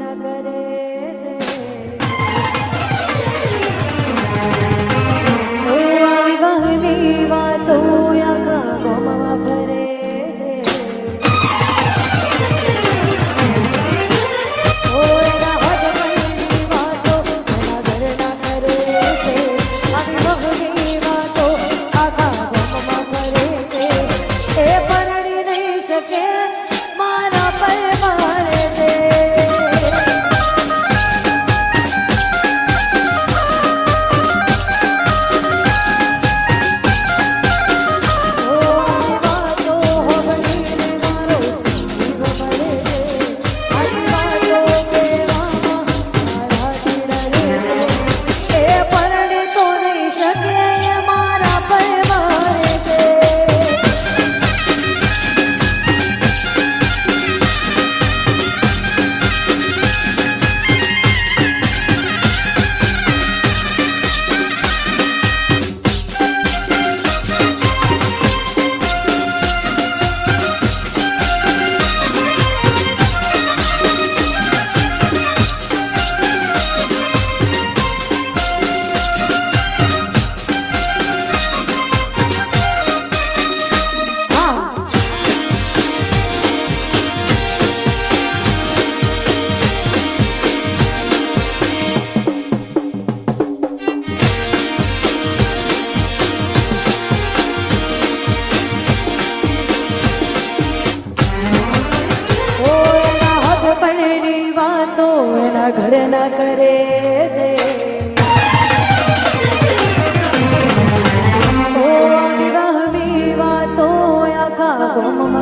न करे como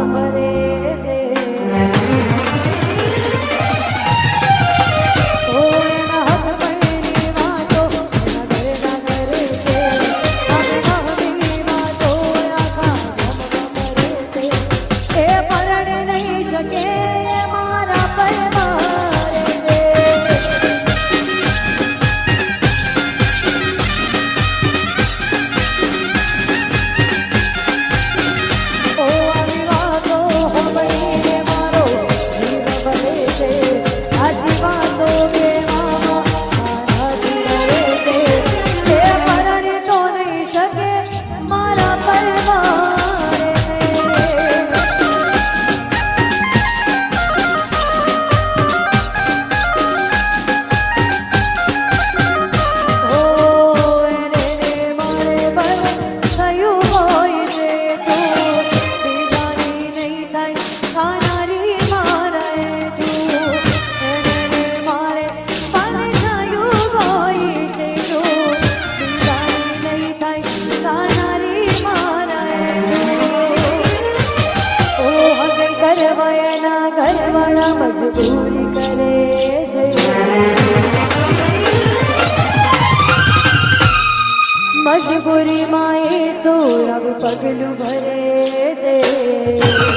મજબૂર કરે છે મજબૂરીમાં તો રબ પગલું ભરે છે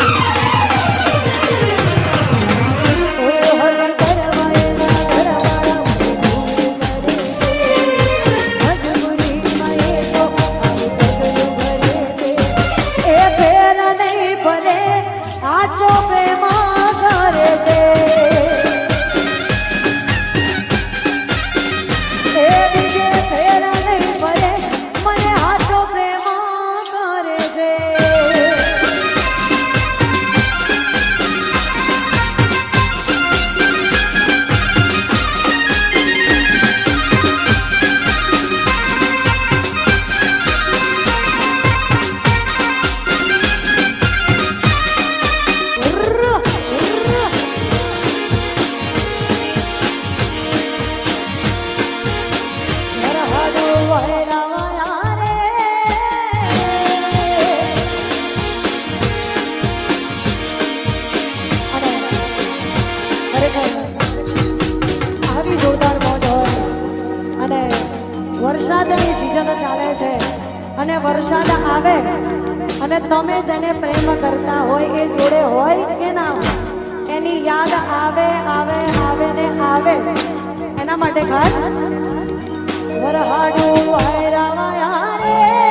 ભજન ચાલે છે અને વરસાદ આવે અને તમે જેને પ્રેમ કરતા હોય એ જોડે હોય કે ના એની યાદ આવે આવે આવે ને આવે. એના માટે ખાસ વરહાડું ભૈરાવા રે.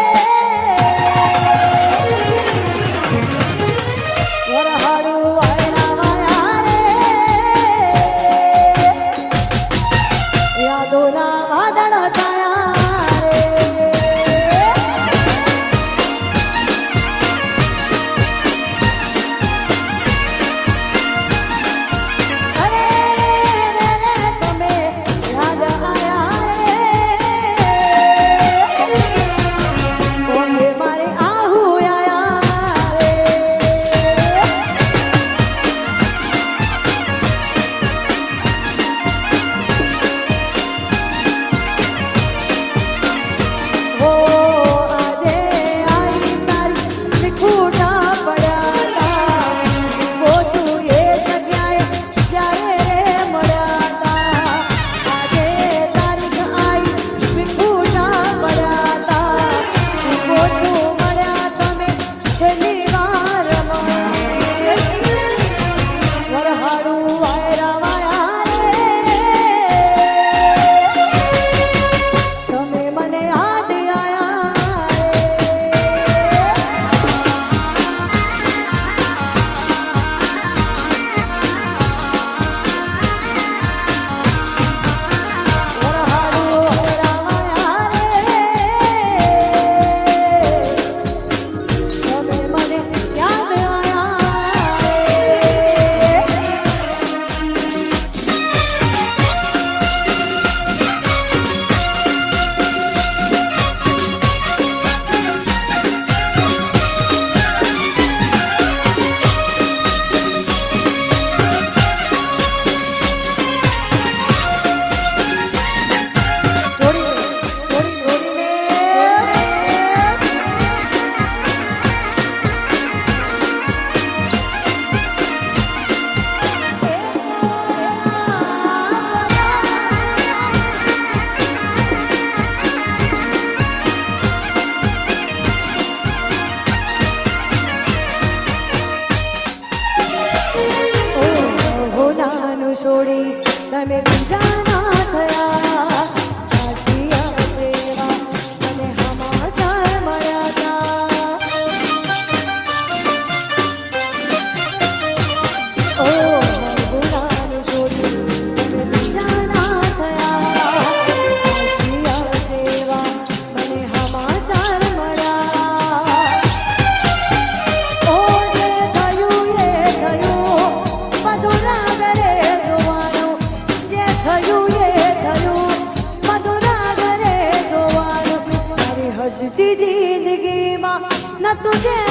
不见。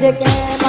બીજે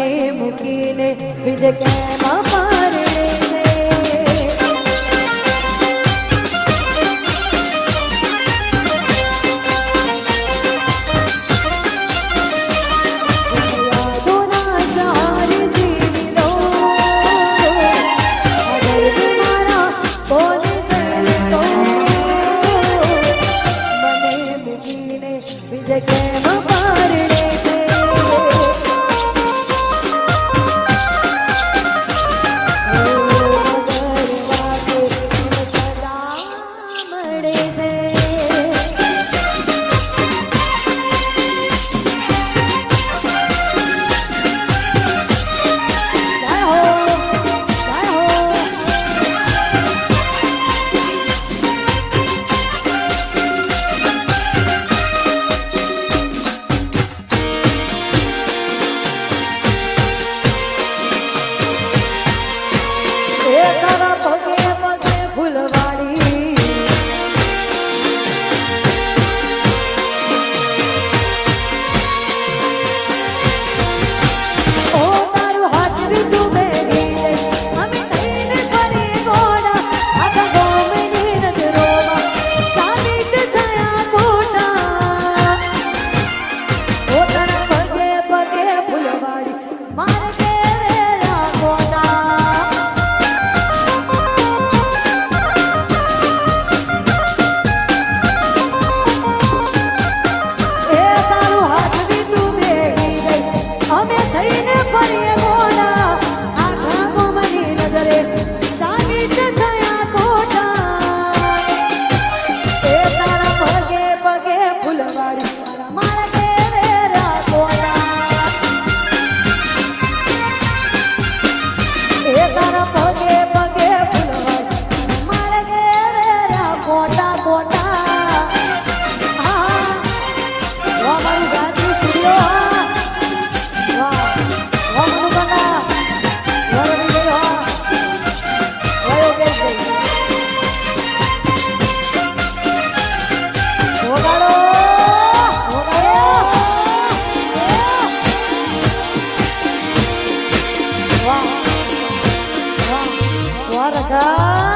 મને મૂકીને બીજે કેમ Là